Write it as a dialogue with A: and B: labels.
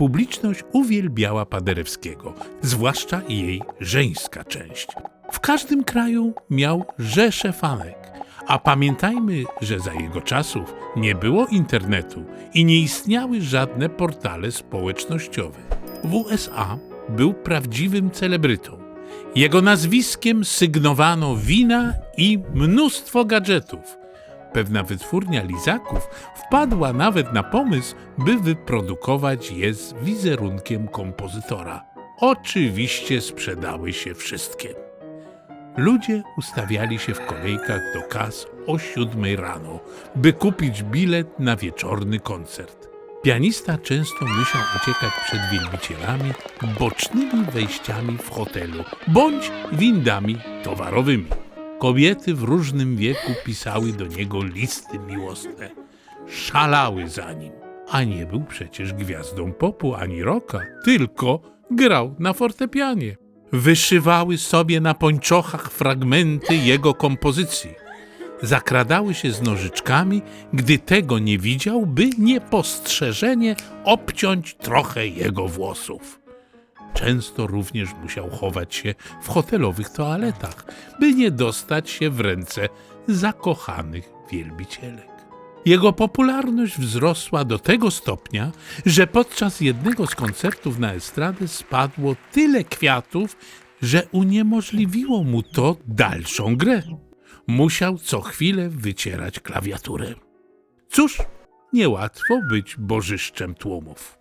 A: Publiczność uwielbiała Paderewskiego, zwłaszcza jej żeńska część. W każdym kraju miał rzesze fanek, a pamiętajmy, że za jego czasów nie było internetu i nie istniały żadne portale społecznościowe. W USA był prawdziwym celebrytą. Jego nazwiskiem sygnowano wina i mnóstwo gadżetów. Pewna wytwórnia lizaków wpadła nawet na pomysł, by wyprodukować je z wizerunkiem kompozytora. Oczywiście sprzedały się wszystkie. Ludzie ustawiali się w kolejkach do kas o siódmej rano, by kupić bilet na wieczorny koncert. Pianista często musiał uciekać przed wielbicielami bocznymi wejściami w hotelu bądź windami towarowymi. Kobiety w różnym wieku pisały do niego listy miłosne. Szalały za nim, a nie był przecież gwiazdą popu ani rocka, tylko grał na fortepianie. Wyszywały sobie na pończochach fragmenty jego kompozycji. Zakradały się z nożyczkami, gdy tego nie widział, by niepostrzeżenie obciąć trochę jego włosów. Często również musiał chować się w hotelowych toaletach, by nie dostać się w ręce zakochanych wielbicielek. Jego popularność wzrosła do tego stopnia, że podczas jednego z koncertów na estradę spadło tyle kwiatów, że uniemożliwiło mu to dalszą grę. Musiał co chwilę wycierać klawiaturę. Cóż, niełatwo być bożyszczem tłumów.